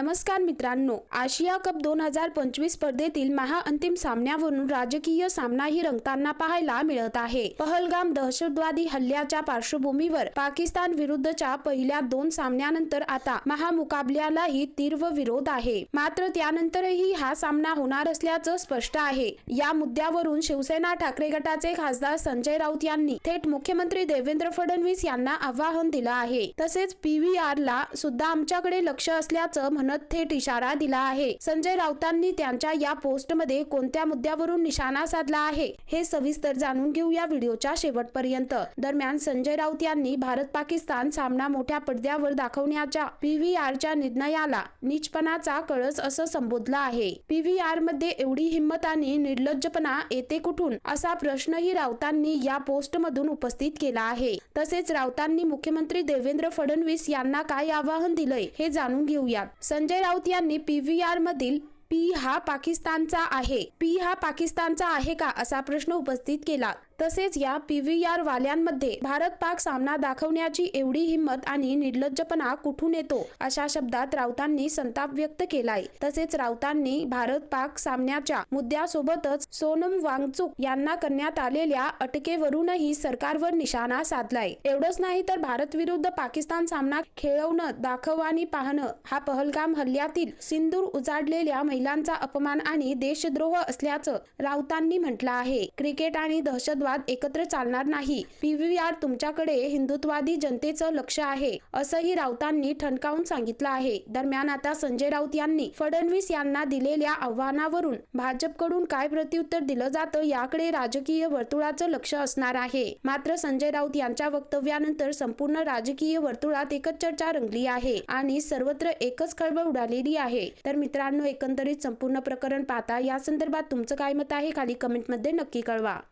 नमस्कार मित्रांनो आशिया कप दोन हजार पंचवीस स्पर्धेतील महाअंतिम सामन्यावरून राजकीय सामनाही रंगताना पाहायला मिळत आहे. पहलगाम दहशतवादी हल्ल्याच्या पार्श्वभूमीवर पाकिस्तान विरुद्धच्या पहिल्या दोन सामन्यानंतर आता महामुकाबल्यालाही तीव्र विरोध आहे. मात्र त्यानंतरही हा सामना होणार असल्याचं स्पष्ट आहे. या मुद्द्यावरून शिवसेना ठाकरे गटाचे खासदार संजय राऊत यांनी थेट मुख्यमंत्री देवेंद्र फडणवीस यांना आवाहन दिलं आहे. तसेच पीव्हीआर ला सुद्धा आमच्याकडे लक्ष असल्याचं म्हणत थेट इशारा दिला आहे. संजय राऊतांनी त्यांच्या या पोस्टमध्ये कोणत्या मुद्द्यावरून निशाणा साधला आहे हे सविस्तर जाणून घेऊ या व्हिडिओच्या शेवटपर्यंत. दरम्यान संजय राऊत यांनी भारत पाकिस्तान सामना मोठ्या पडद्यावर दाखवण्याच्या पीव्हीआरच्या निर्णयाला निचपणाचा कळस असं संबोधलं आहे. पीव्हीआरमध्ये एवढी हिंमत आणि निर्लज्जपणा येते कुठून असा प्रश्नही राऊतांनी या पोस्टमधून उपस्थित केला आहे. तसेच राऊतांनी मुख्यमंत्री देवेंद्र फडणवीस यांना काय आवाहन दिलंय हे जाणून घेऊयात. संजय राऊत यांनी पीव्हीआर मधील पी हा पाकिस्तानचा आहे. पी हा पाकिस्तानचा आहे का असा प्रश्न उपस्थित केला. तसेच या पी व्ही आर वाल्यांमध्ये भारत पाक सामना दाखवण्याची एवढी हिंमत आणि निर्लज्जपणा कुठून येतो अशा शब्दात राऊतांनी संताप व्यक्त केलाय. तसेच राऊतांनी भारत पाक सामन्याच्या मुद्द्यासोबतच सोनम वांगचुक यांना करण्यात आलेल्या अटकेवरूनही सरकारवर निशाणा साधलाय. एवढंच नाही तर भारत विरुद्ध पाकिस्तान सामना खेळवणं दाखवानी पाहणं हा पहलगाम हल्ल्यातील सिंदूर उजाडलेल्या महिलांचा अपमान आणि देशद्रोह असल्याचं राऊतांनी म्हटलं आहे. क्रिकेट आणि दहशतवाद एकत्र चालणार नाही. पीव्हीआर तुमच्याकडे हिंदुत्वादी जनतेचं लक्ष आहे असंही राऊतांनी ठणकावून सांगितलं आहे. दरम्यान आता संजय राऊत यांनी फडणवीस यांना दिलेल्या आव्हानावरून भाजपकडून काय प्रत्युत्तर दिलं जातं याकडे राजकीय वर्तुळाचं लक्ष असणार आहे. मात्र संजय राऊत यांच्या वक्तव्यानंतर संपूर्ण राजकीय वर्तुळात एकच चर्चा रंगली आहे आणि सर्वत्र एकच खळबळ उडालेली आहे. तर मित्रांनो एकंदरीत संपूर्ण प्रकरण पाहता या संदर्भात तुमचं काय मत आहे? खाली कमेंटमध्ये नक्की कळवा.